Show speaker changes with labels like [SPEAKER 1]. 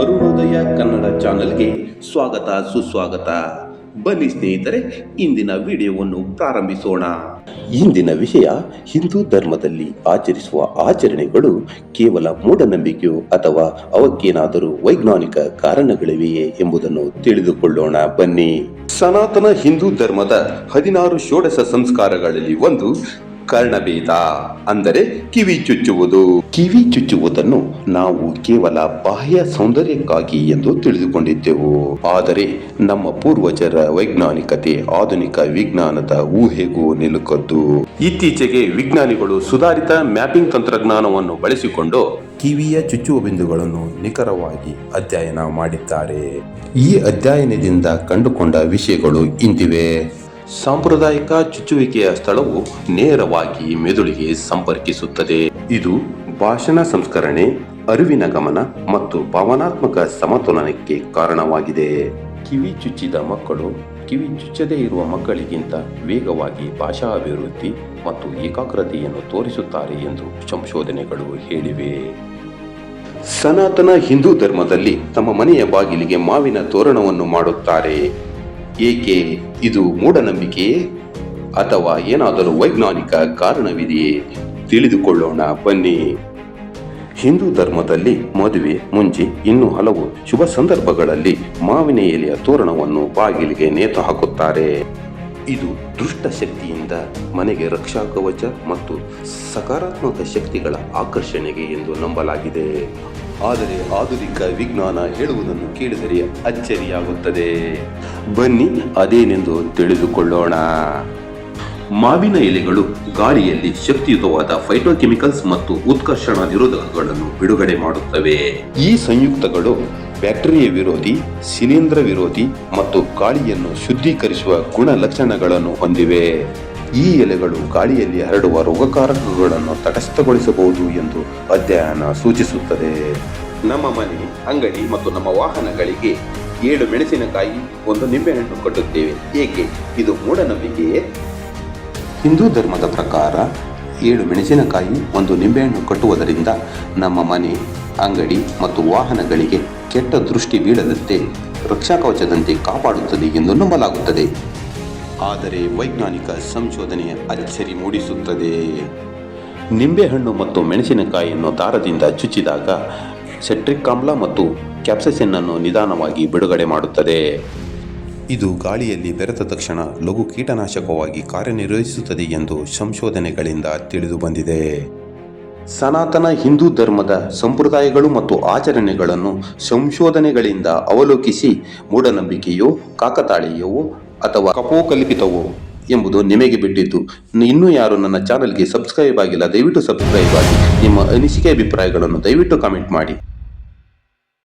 [SPEAKER 1] ಅರುಣೋದಯ ಕನ್ನಡ ಚಾನೆಲ್ಗೆ ಸ್ವಾಗತ, ಸುಸ್ವಾಗತ. ಬನ್ನಿ ಸ್ನೇಹಿತರೆ, ಇಂದಿನ ವಿಡಿಯೋವನ್ನು ಪ್ರಾರಂಭಿಸೋಣ. ಇಂದಿನ ವಿಷಯ, ಹಿಂದೂ ಧರ್ಮದಲ್ಲಿ ಆಚರಿಸುವ ಆಚರಣೆಗಳು ಕೇವಲ ಮೂಢನಂಬಿಕೆಯೋ ಅಥವಾ ಅವಕ್ಕೇನಾದರೂ ವೈಜ್ಞಾನಿಕ ಕಾರಣಗಳಿವೆಯೇ ಎಂಬುದನ್ನು ತಿಳಿದುಕೊಳ್ಳೋಣ. ಬನ್ನಿ. ಸನಾತನ ಹಿಂದೂ ಧರ್ಮದ ಹದಿನಾರು ಷೋಡಶ ಸಂಸ್ಕಾರಗಳಲ್ಲಿ ಒಂದು ಕರ್ಣಭೇದ ಅಂದರೆ ಕಿವಿ ಚುಚ್ಚುವುದು. ಕಿವಿ ಚುಚ್ಚುವುದನ್ನು ನಾವು ಕೇವಲ ಬಾಹ್ಯ ಸೌಂದರ್ಯಕ್ಕಾಗಿ ಎಂದು ತಿಳಿದುಕೊಂಡಿದ್ದೆವು. ಆದರೆ ನಮ್ಮ ಪೂರ್ವಜರ ವೈಜ್ಞಾನಿಕತೆ ಆಧುನಿಕ ವಿಜ್ಞಾನದ ಊಹೆಗೂ ನಿಲುಕದ್ದು. ಇತ್ತೀಚೆಗೆ ವಿಜ್ಞಾನಿಗಳು ಸುಧಾರಿತ ಮ್ಯಾಪಿಂಗ್ ತಂತ್ರಜ್ಞಾನವನ್ನು ಬಳಸಿಕೊಂಡು ಕಿವಿಯ ಚುಚ್ಚುವ ಬಿಂದುಗಳನ್ನು ನಿಖರವಾಗಿ ಅಧ್ಯಯನ ಮಾಡಿದ್ದಾರೆ. ಈ ಅಧ್ಯಯನದಿಂದ ಕಂಡುಕೊಂಡ ವಿಷಯಗಳು ಇಂತಿವೆ ಸಾಂಪ್ರದಾಯಿಕ ಚುಚ್ಚುವಿಕೆಯ ಸ್ಥಳವು ನೇರವಾಗಿ ಮೆದುಳಿಗೆ ಸಂಪರ್ಕಿಸುತ್ತದೆ. ಇದು ಭಾಷಣ ಸಂಸ್ಕರಣೆ, ಅರಿವಿನ ಗಮನ ಮತ್ತು ಭಾವನಾತ್ಮಕ ಸಮತೋಲನಕ್ಕೆ ಕಾರಣವಾಗಿದೆ. ಕಿವಿ ಚುಚ್ಚಿದ ಮಕ್ಕಳು ಕಿವಿ ಚುಚ್ಚದೇ ಇರುವ ಮಕ್ಕಳಿಗಿಂತ ವೇಗವಾಗಿ ಭಾಷಾ ಅಭಿವೃದ್ಧಿ ಮತ್ತು ಏಕಾಗ್ರತೆಯನ್ನು ತೋರಿಸುತ್ತಾರೆ ಎಂದು ಸಂಶೋಧನೆಗಳು ಹೇಳಿವೆ. ಸನಾತನ ಹಿಂದೂ ಧರ್ಮದಲ್ಲಿ ತಮ್ಮ ಮನೆಯ ಬಾಗಿಲಿಗೆ ಮಾವಿನ ತೋರಣವನ್ನು ಮಾಡುತ್ತಾರೆ. ಏಕೆ ಇದು ಮೂಢನಂಬಿಕೆಯೇ ಅಥವಾ ಏನಾದರೂ ವೈಜ್ಞಾನಿಕ ಕಾರಣವಿದೆಯೇ? ತಿಳಿದುಕೊಳ್ಳೋಣ, ಬನ್ನಿ. ಹಿಂದೂ ಧರ್ಮದಲ್ಲಿ ಮದುವೆ ಮುಂಜಿ ಇನ್ನೂ ಹಲವು ಶುಭ ಸಂದರ್ಭಗಳಲ್ಲಿ ಮಾವಿನ ಎಲೆಯ ತೋರಣವನ್ನು ಬಾಗಿಲಿಗೆ ನೇತು ಹಾಕುತ್ತಾರೆ. ಇದು ದುಷ್ಟ ಶಕ್ತಿಯಿಂದ ಮನೆಗೆ ರಕ್ಷಾ ಕವಚ ಮತ್ತು ಸಕಾರಾತ್ಮಕ ಶಕ್ತಿಗಳ ಆಕರ್ಷಣೆಗೆ ಎಂದು ನಂಬಲಾಗಿದೆ. ಆದರೆ ಆಧುನಿಕ ವಿಜ್ಞಾನ ಹೇಳುವುದನ್ನು ಕೇಳಿದರೆ ಅಚ್ಚರಿಯಾಗುತ್ತದೆ. ಬನ್ನಿ ಅದೇನೆಂದು ತಿಳಿದುಕೊಳ್ಳೋಣ. ಮಾವಿನ ಎಲೆಗಳು ಗಾಳಿಯಲ್ಲಿ ಶಕ್ತಿಯುತವಾದ ಫೈಟೋಕೆಮಿಕಲ್ಸ್ ಮತ್ತು ಉತ್ಕರ್ಷಣ ನಿರೋಧಕಗಳನ್ನು ಬಿಡುಗಡೆ ಮಾಡುತ್ತವೆ. ಈ ಸಂಯುಕ್ತಗಳು ಬ್ಯಾಕ್ಟೀರಿಯಾ ವಿರೋಧಿ, ಶಿಲೀಂಧ್ರ ವಿರೋಧಿ ಮತ್ತು ಗಾಳಿಯನ್ನು ಶುದ್ಧೀಕರಿಸುವ ಗುಣಲಕ್ಷಣಗಳನ್ನು ಹೊಂದಿವೆ. ಈ ಎಲೆಗಳು ಗಾಳಿಯಲ್ಲಿ ಹರಡುವ ರೋಗಕಾರಕಗಳನ್ನು ತಟಸ್ಥಗೊಳಿಸಬಹುದು ಎಂದು ಅಧ್ಯಯನ ಸೂಚಿಸುತ್ತದೆ. ನಮ್ಮ ಮನೆ ಅಂಗಡಿ ಮತ್ತು ನಮ್ಮ ವಾಹನಗಳಿಗೆ ಏಳು ಮೆಣಸಿನಕಾಯಿ ಒಂದು ನಿಂಬೆಹಣ್ಣು ಕಟ್ಟುತ್ತೇವೆ. ಏಕೆ? ಇದು ಮೂಢನಂಬಿಕೆಯೇ ಹಿಂದೂ ಧರ್ಮದ ಪ್ರಕಾರ ಏಳು ಮೆಣಸಿನಕಾಯಿ ಒಂದು ನಿಂಬೆಹಣ್ಣು ಕಟ್ಟುವುದರಿಂದ ನಮ್ಮ ಮನೆ ಅಂಗಡಿ ಮತ್ತು ವಾಹನಗಳಿಗೆ ಕೆಟ್ಟ ದೃಷ್ಟಿ ಬೀಳದಂತೆ ರಕ್ಷಾ ಕವಚದಂತೆ ಕಾಪಾಡುತ್ತದೆ ಎಂದು ನಂಬಲಾಗುತ್ತದೆ. ಆದರೆ ವೈಜ್ಞಾನಿಕ ಸಂಶೋಧನೆ ಅಚ್ಚರಿ ಮೂಡಿಸುತ್ತದೆ. ನಿಂಬೆಹಣ್ಣು ಮತ್ತು ಮೆಣಸಿನಕಾಯಿಯನ್ನು ದಾರದಿಂದ ಚುಚ್ಚಿದಾಗ ಸೆಟ್ರಿಕ್ ಆಮ್ಲ ಮತ್ತು ಕ್ಯಾಪ್ಸಸಿನ್ ಅನ್ನು ನಿಧಾನವಾಗಿ ಬಿಡುಗಡೆ ಮಾಡುತ್ತದೆ. ಇದು ಗಾಳಿಯಲ್ಲಿ ಬೆರೆತ ತಕ್ಷಣ ಲಘು ಕೀಟನಾಶಕವಾಗಿ ಕಾರ್ಯನಿರ್ವಹಿಸುತ್ತದೆ ಎಂದು ಸಂಶೋಧನೆಗಳಿಂದ ತಿಳಿದು ಬಂದಿದೆ. ಸನಾತನ ಹಿಂದೂ ಧರ್ಮದ ಸಂಪ್ರದಾಯಗಳು ಮತ್ತು ಆಚರಣೆಗಳನ್ನು ಸಂಶೋಧನೆಗಳಿಂದ ಅವಲೋಕಿಸಿ ಮೂಢನಂಬಿಕೆಯೋ, ಕಾಕತಾಳೀಯವೋ ಅಥವಾ ಕಪೋಕಲ್ಪಿತವೋ ಎಂಬುದು ನಿಮಗೆ ಬಿಟ್ಟಿದ್ದು. ಇನ್ನೂ ಯಾರು ನನ್ನ ಚಾನಲ್ಗೆ ಸಬ್ಸ್ಕ್ರೈಬ್ ಆಗಿಲ್ಲ, ದಯವಿಟ್ಟು ಸಬ್ಸ್ಕ್ರೈಬ್ ಆಗಿ. ನಿಮ್ಮ ಅನಿಸಿಕೆ ಅಭಿಪ್ರಾಯಗಳನ್ನು ದಯವಿಟ್ಟು ಕಾಮೆಂಟ್ ಮಾಡಿ.